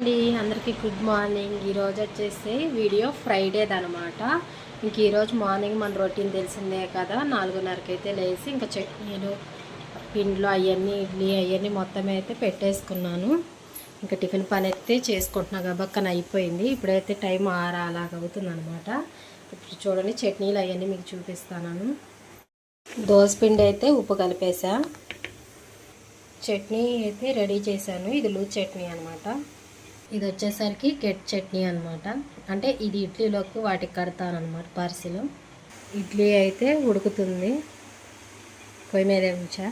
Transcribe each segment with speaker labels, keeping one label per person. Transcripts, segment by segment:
Speaker 1: అండి అందరికీ good morning. ఈరోజు వచ్చేసి వీడియో ఫ్రైడేది అనమాట ఇంక ఈరోజు మార్నింగ్ మన రొటీన్ తెలిసిందే కదా. నాలుగున్నరకి అయితే లేచి ఇంకా చట్నీలు పిండ్లు అవన్నీ ఇడ్లీ అవన్నీ మొత్తం అయితే పెట్టేసుకున్నాను. ఇంకా టిఫిన్ పని అయితే చేసుకుంటున్నా గబక్కన అయిపోయింది. ఇప్పుడైతే టైం ఆరా అలాగ అనమాట ఇప్పుడు చూడండి చట్నీలు అవన్నీ మీకు చూపిస్తాను దోశ పిండి అయితే ఉప్పు కలిపేసా. చట్నీ అయితే రెడీ చేశాను. ఇది లూజ్ చట్నీ అనమాట ఇది వచ్చేసరికి గెట్ చట్నీ అనమాట అంటే ఇది ఇడ్లీలోకి వాటికి కడతాను అనమాట పార్సిల్. ఇడ్లీ అయితే ఉడుకుతుంది. పొయ్యి మీద ఉంచా.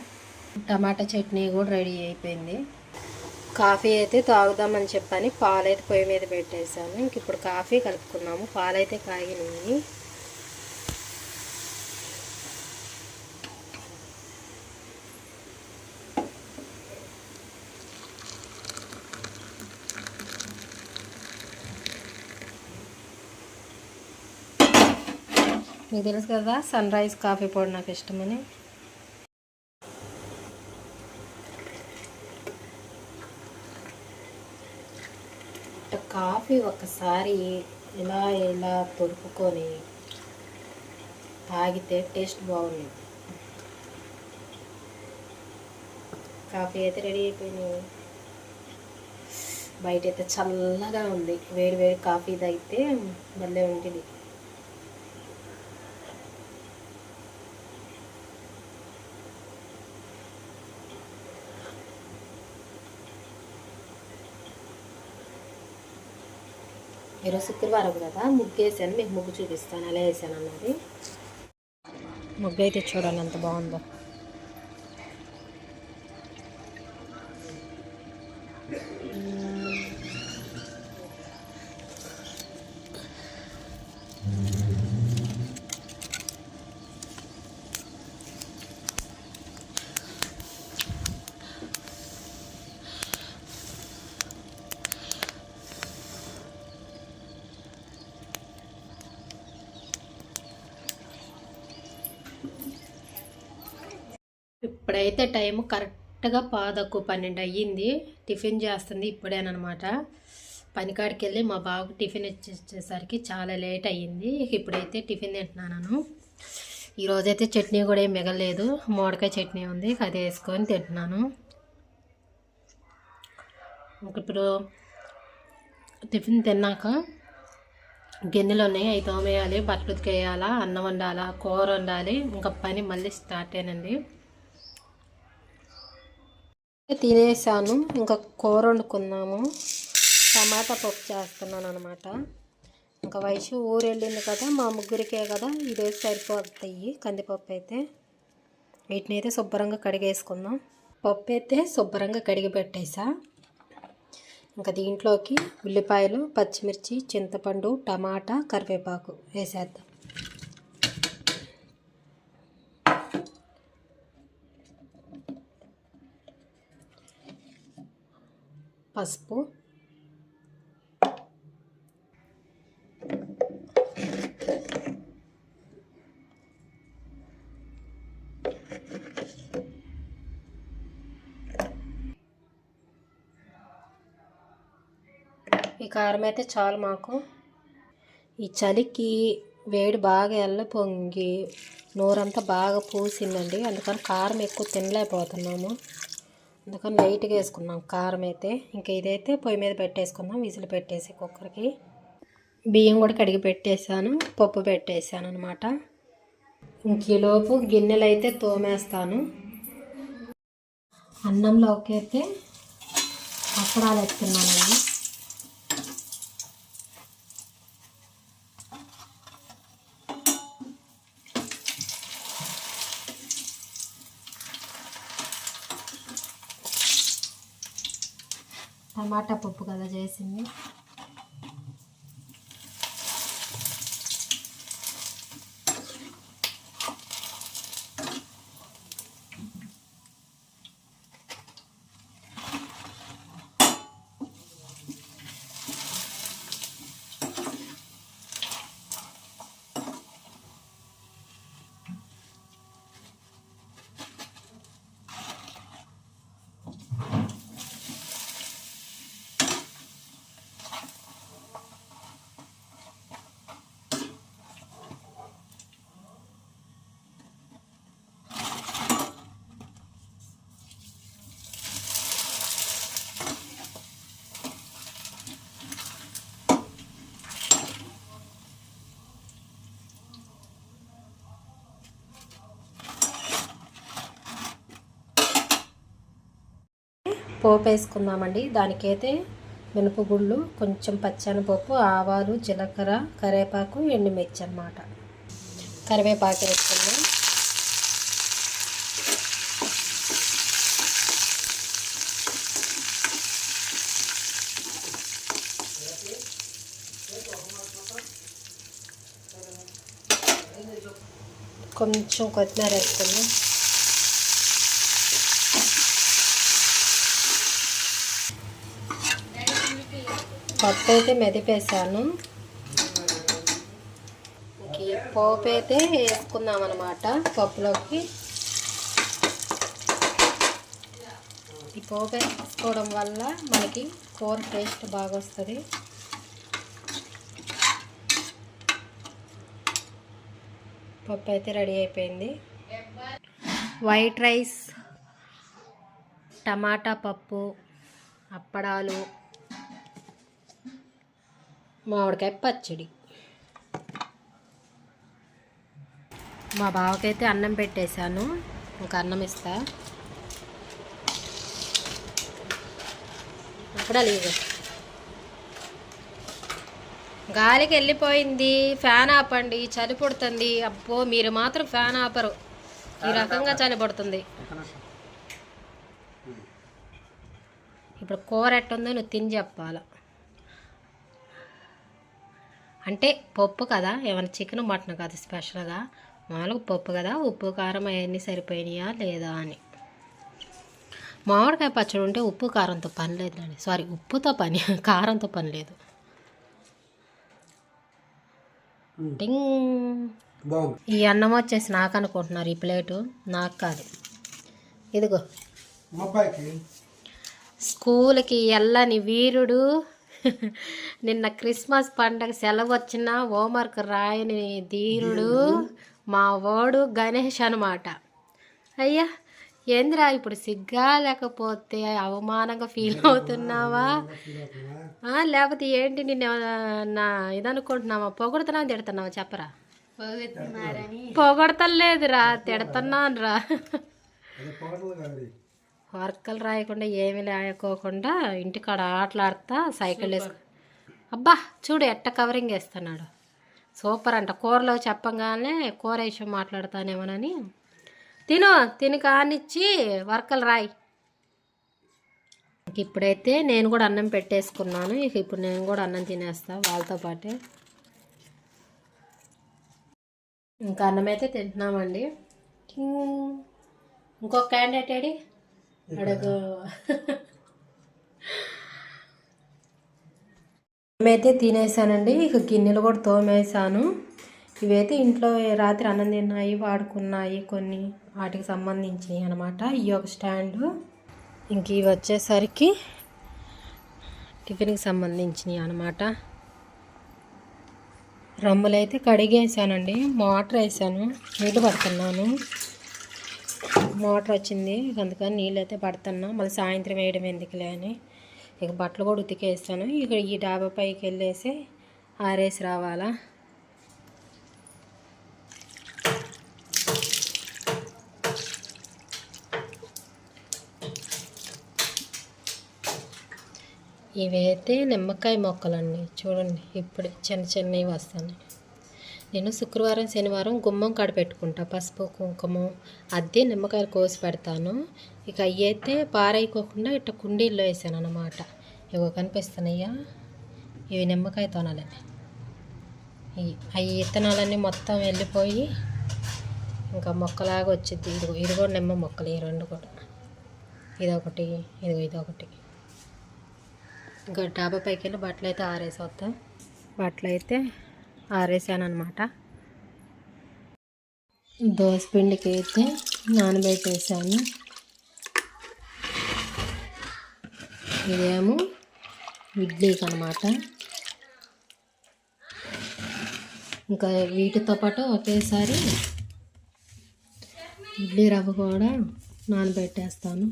Speaker 1: టమాటా చట్నీ కూడా రెడీ అయిపోయింది. కాఫీ అయితే తాగుదామని చెప్పని పాలైతే పొయ్యి మీద పెట్టేశాను. ఇంక ఇప్పుడు కాఫీ కలుపుకున్నాము. పాలైతే కాగినాయి. మీకు తెలుసు కదా సన్ రైజ్ కాఫీ పొడి నాకు ఇష్టమని. కాఫీ ఒకసారి ఇలా ఇలా తొడుపుకొని తాగితే టేస్ట్ బాగుంది కాఫీ అయితే రెడీ అయిపోయినాయి బయట అయితే చల్లగా ఉంది. వేడి వేడి కాఫీ తాగితే భలే ఉంటుంది. ఈరోజు శుక్రవారం కదా ముగ్గు వేసాను మీకు ముగ్గు చూపిస్తాను అలా వేసాను అన్నది. ముగ్గు అయితే చూడండి ఎంత బాగుందో. ఇప్పుడైతే టైం కరెక్ట్గా పాదకు పన్నెండు అయ్యింది. టిఫిన్ చేస్తుంది ఇప్పుడేనమాట పనికాడికి వెళ్ళి మా బాబుకి టిఫిన్ ఇచ్చేసరికి చాలా లేట్ అయ్యింది. ఇప్పుడైతే టిఫిన్ తింటున్నాను ఈరోజైతే చట్నీ కూడా ఏం మిగలేదు మోడకాయ చట్నీ ఉంది. అది వేసుకొని తింటున్నాను. ఇప్పుడు టిఫిన్ తిన్నాక గిన్నెలు ఉన్నాయి. అవి తోమేయాలి బట్టలు ఉతికేయాలా అన్నం వండాలా కూర వండాలి. ఇంకా పని మళ్ళీ స్టార్ట్ అయినండి తినేసాను. ఇంకా కూర వండుకున్నాము. టమాటా పప్పు చేస్తున్నాను అనమాట ఇంకా వయసు ఊరు వెళ్ళింది కదా మా ముగ్గురికే కదా ఈరోజు సరిపోతాయి కందిపప్పు అయితే. వీటిని అయితే శుభ్రంగా కడిగేసుకుందాం. పప్పు అయితే శుభ్రంగా కడిగి పెట్టేసా. ఇంకా దీంట్లోకి ఉల్లిపాయలు పచ్చిమిర్చి చింతపండు టమాటా కరివేపాకు వేసేద్దాం. పసుపు. ఈ కారం అయితే చాలు మాకు. ఈ చలికి వేడి బాగా ఎల్ల పొంగి నోరంతా బాగా పూసిందండి. అందుకని కారం ఎక్కువ తినలేకపోతున్నాము. అందుకని లైట్గా వేసుకున్నాం. కారం అయితే ఇంకా ఇదైతే పొయ్యి మీద పెట్టేసుకుందాం. విసులు పెట్టేసి కుక్కర్కి బియ్యం కూడా కడిగి పెట్టేశాను. పప్పు పెట్టేశాను అనమాట ఇంకలోపు గిన్నెలు అయితే తోమేస్తాను. అన్నంలోకి అయితే అప్పడాలు ఎత్తున్నానండి టమాటా పప్పు కదా చేసింది. పోపు వేసుకుందామండి దానికైతే మినపగుళ్ళు కొంచెం పచ్చనిపప్పు ఆవాలు జీలకర్ర కరివేపాకు ఎండుమిర్చి అన్నమాట కరివేపాకు వేసుకుందాం. కొంచెం కొత్తిమీర వేసుకుందాం. పప్పు అయితే మెదిపేసాను పోపు అయితే వేసుకుందాం అనమాట పప్పులోకి. ఈ పోపు వేసుకోవడం వల్ల మనకి కూర టేస్ట్ బాగా వస్తుంది పప్పు అయితే రెడీ అయిపోయింది. వైట్ రైస్ టమాటా పప్పు అప్పడాలు మామిడికాయ పచ్చడి. మా బావకైతే అన్నం పెట్టేశాను. ఇంకా అన్నం ఇస్తా. అప్పుడా లేదు గాలికి వెళ్ళిపోయింది. ఫ్యాన్ ఆపండి. చలి పుడుతుంది. అబ్బో మీరు మాత్రం ఫ్యాన్ ఆపరు. ఈ రకంగా చలి పడుతుంది. ఇప్పుడు కూర ఎట్టుందో నువ్వు తిని చెప్పాల? అంటే పప్పు కదా? ఏమైనా చికెన్ మటన్ కాదు స్పెషల్గా మామూలుగా పప్పు కదా? ఉప్పు కారం అవన్నీ సరిపోయినాయా లేదా అని. మామిడికాయ పచ్చడి ఉంటే ఉప్పు కారంతో పని లేదులేండి సారీ ఉప్పుతో పని కారంతో పని లేదు. ఈ అన్నం వచ్చేసి నాకు అనుకుంటున్నారు ఈ ప్లేటు నాకు కాదు. ఇదిగో. స్కూల్కి వెళ్ళని వీరుడు నిన్న క్రిస్మస్ పండగ సెలవు వచ్చిన హోంవర్క్ రాయని ధీరుడు మా వాడు గణేష్ అనమాట అయ్యా ఏందిరా ఇప్పుడు సిగ్గా లేకపోతే అవమానంగా ఫీల్ అవుతున్నావా? లేకపోతే ఏంటి నిన్న నా ఇదనుకుంటున్నావా? పొగడుతున్నావా తిడుతున్నావా? చెప్పరా. పొగడతలేదురా తిడుతున్నాను రా వర్కలు రాయకుండా ఏమి లేకోకుండా ఇంటికాడ ఆటలాడుతా సైకిల్ వేసుకు అబ్బా చూడు ఎట్ట కవరింగ్ వేస్తున్నాడు. సూపర్ అంట. కూరలో చెప్పంగానే కూర విషయం మాట్లాడతానేమోనని. తిను తిని కానిచ్చి వర్కలు రాయి. ఇంక ఇప్పుడైతే నేను కూడా అన్నం పెట్టేసుకున్నాను. ఇక ఇప్పుడు నేను కూడా అన్నం తినేస్తా వాళ్ళతో పాటే. ఇంకా అన్నం అయితే తింటున్నామండి ఇంకో క్యాండిడేట్ ఏడి? అడగ. మేమైతే తినేసానండి ఇక గిన్నెలు కూడా తోమేసాను. ఇవైతే ఇంట్లో రాత్రి అన్నం తిన్నాయి వాడుకున్నాయి కొన్ని వాటికి సంబంధించినవి అనమాట ఈ ఒక స్టాండు. ఇంక ఇవి వచ్చేసరికి టిఫిన్కి సంబంధించినవి అనమాట రమ్ములు అయితే కడిగేసానండి మోటార్ వేసాను నీళ్ళు పడుతున్నాను. మోటార్ వచ్చింది. అందుకని నీళ్ళు అయితే పడుతున్నా. మళ్ళీ సాయంత్రం వేయడం ఎందుకులే అని. ఇక బట్టలు కూడా ఉతికేస్తాను. ఇక ఈ డాబా పైకి వెళ్ళేసి ఆరేసి రావాలా. ఇవైతే నిమ్మకాయ మొక్కలండి చూడండి. ఇప్పుడు చిన్న చిన్నవి వస్తాయి నేను శుక్రవారం శనివారం గుమ్మం కాడ పెట్టుకుంటా. పసుపు కుంకుమ అద్దె నిమ్మకాయలు కోసి పెడతాను. ఇక అవి అయితే పారైకోకుండా ఇట్ట కుండీల్లో వేసాను అనమాట ఇవో కనిపిస్తున్నాయా? ఇవి నిమ్మకాయ తోనాలని అవి విత్తనాలన్నీ మొత్తం వెళ్ళిపోయి ఇంకా మొక్కలాగా వచ్చింది ఇదిగో ఇది కూడా నిమ్మ మొక్కలు ఈ రెండు కూడా. ఇదొకటి ఇదిగో ఇదొకటి. ఇంకా డాబా పైకి వెళ్ళి బట్టలు అయితే ఆరేసి వస్తాం. బట్టలు అయితే ఆరేసాను అనమాట పిండికి అయితే నానబెట్టేసాను. ఇదేమో ఇడ్లీకి అనమాట ఇంకా వీటితో పాటు ఒకేసారి ఇడ్లీ రవ్వ కూడా నానబెట్టేస్తాను.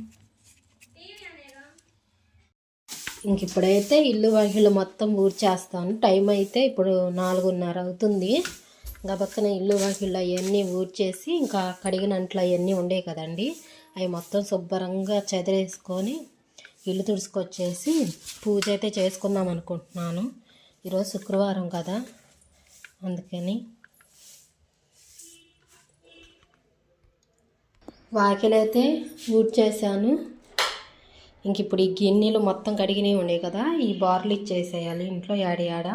Speaker 1: ఇంక ఇప్పుడైతే ఇల్లు వాకిళ్ళు మొత్తం ఊడ్చేస్తాను. టైం అయితే ఇప్పుడు నాలుగున్నర అవుతుంది. ఇంకా పక్కన ఇల్లు వాకిళ్ళు అవన్నీ ఊడ్చేసి ఇంకా కడిగినంట్లు అవన్నీ ఉండే కదండి. అవి మొత్తం శుభ్రంగా చెదిరేసుకొని ఇల్లు తుడుచుకొచ్చేసి పూజ అయితే చేసుకుందాం అనుకుంటున్నాను. ఈరోజు శుక్రవారం కదా. అందుకని వాకిలైతే ఊడ్చేసాను ఇంక ఇప్పుడు ఈ గిన్నెలు మొత్తం కడిగినవి ఉన్నాయి కదా ఈ బార్లు ఇచ్చేసేయాలి ఇంట్లో యాడి యాడ.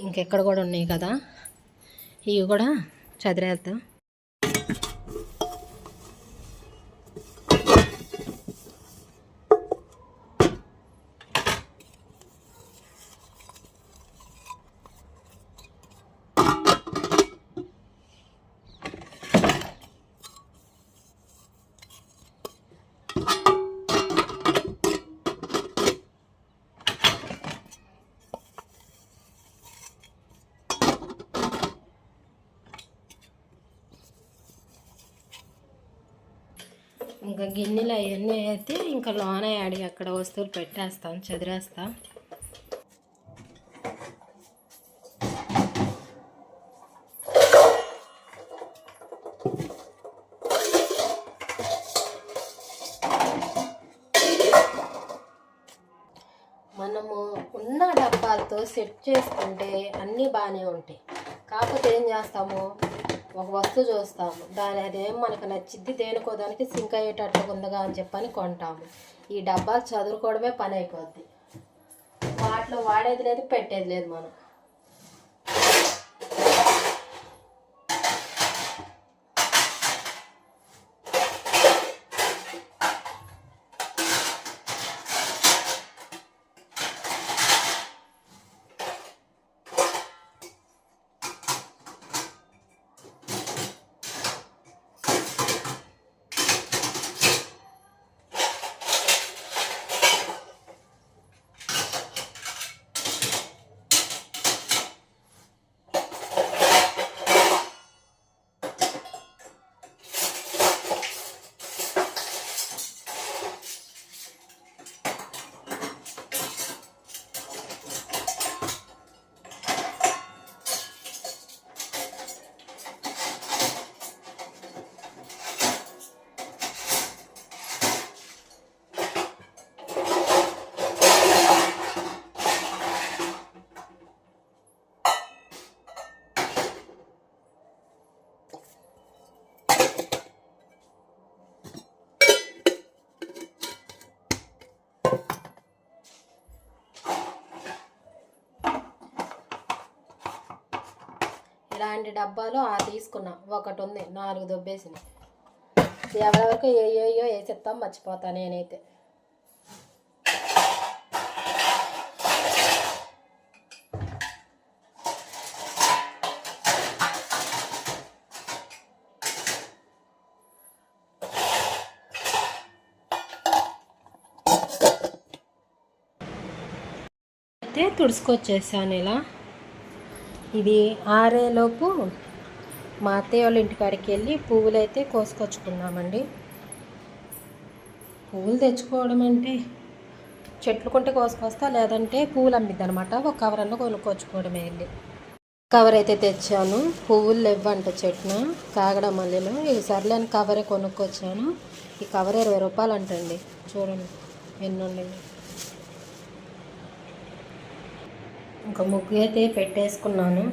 Speaker 1: ఇంకెక్కడ కూడా ఉన్నాయి కదా. ఇవి కూడా చదిరేద్దాం ఇంకా గిన్నెలు అవన్నీ అయితే ఇంకా లోన యాడి అక్కడ వస్తువులు పెట్టేస్తాం చదిరేస్తా. మనము ఉన్న డబ్బాలతో సెట్ చేసుకుంటే అన్నీ బాగానే ఉంటాయి. కాకపోతే ఏం చేస్తాము? ఒక వస్తువు చూస్తాము. దాని అదేం మనకు నచ్చిద్ది దేనికో దానికి సింక్ అయ్యేటట్టుగా ఉందిగా అని చెప్పని కొంటాము. ఈ డబ్బాలు చదువుకోవడమే పని అయిపోద్ది. వాటిలో వాడేది లేదు పెట్టేది లేదు మనం. ఇలాంటి డబ్బాలు ఆ తీసుకున్నా. ఒకటి ఉంది నాలుగు దొబ్బేసినాయి ఎవరెవరికి ఏయో వేసేస్తాం మర్చిపోతా నేనైతే. అయితే తుడుచుకొచ్చేసాను ఇలా. ఇది ఆరేలోపు మా అత్తయ్య వాళ్ళ ఇంటికాడికి వెళ్ళి పువ్వులు అయితే కోసుకొచ్చుకున్నామండి. పువ్వులు తెచ్చుకోవడం అంటే చెట్లు కొంటే కోసుకొస్తా లేదంటే పువ్వులు అమ్మిద్ది అనమాట ఒక కవర్ అన్న కొనుక్కొచ్చుకోవడమే వెళ్ళి కవర్ అయితే తెచ్చాను. పువ్వులు ఇవ్వంట చెట్టున కాగడ మల్లెలు. ఈ సర్లేని కవరే కొనుక్కొచ్చాను. ఈ కవర్ ఇరవై రూపాయలు అంటండి చూడండి ఎన్నుండీ ఉన్నాయి ఇంకా ముగ్గు అయితే పెట్టేసుకున్నాను.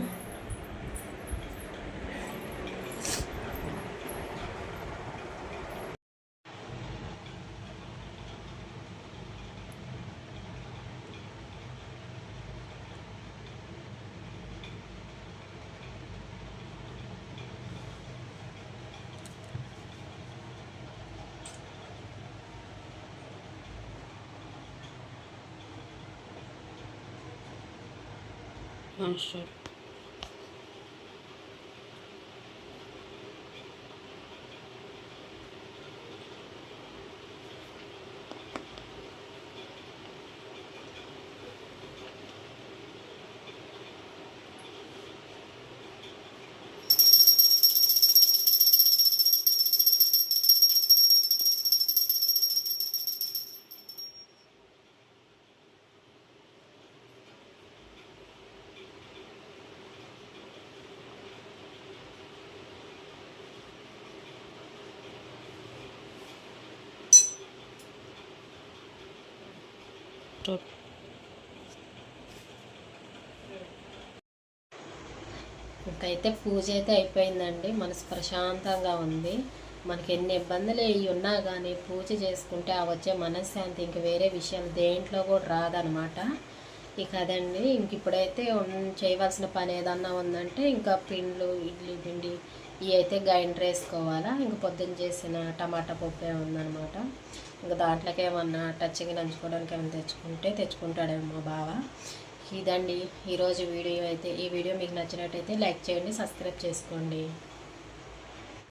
Speaker 1: 嗯，是。Sure. ఇంకైతే పూజ అయితే అయిపోయిందండి. మనసు ప్రశాంతంగా ఉంది. మనకి ఎన్ని ఇబ్బందులు ఇవి ఉన్నా కానీ పూజ చేసుకుంటే ఆ వచ్చే మనశ్శాంతి ఇంక వేరే విషయం దేంట్లో కూడా రాదనమాట. ఇక అదండి. ఇంక ఇప్పుడైతే చేయవలసిన పని ఏదన్నా ఉందంటే ఇంకా పిండ్లు ఇడ్లీ పిండి ఇవి అయితే గ్రైండర్ వేసుకోవాలా. ఇంక పొద్దున్న చేసిన టమాటా పప్పు ఉందన్నమాట ఇంకా దాంట్లోకి ఏమన్నా టచ్చింగ్ నంచుకోవడానికి ఏమైనా తెచ్చుకుంటే తెచ్చుకుంటాడేమో మా బావ. ఇదండి. ఈరోజు వీడియో అయితే ఈ వీడియో మీకు నచ్చినట్టయితే లైక్ చేయండి సబ్స్క్రైబ్ చేసుకోండి.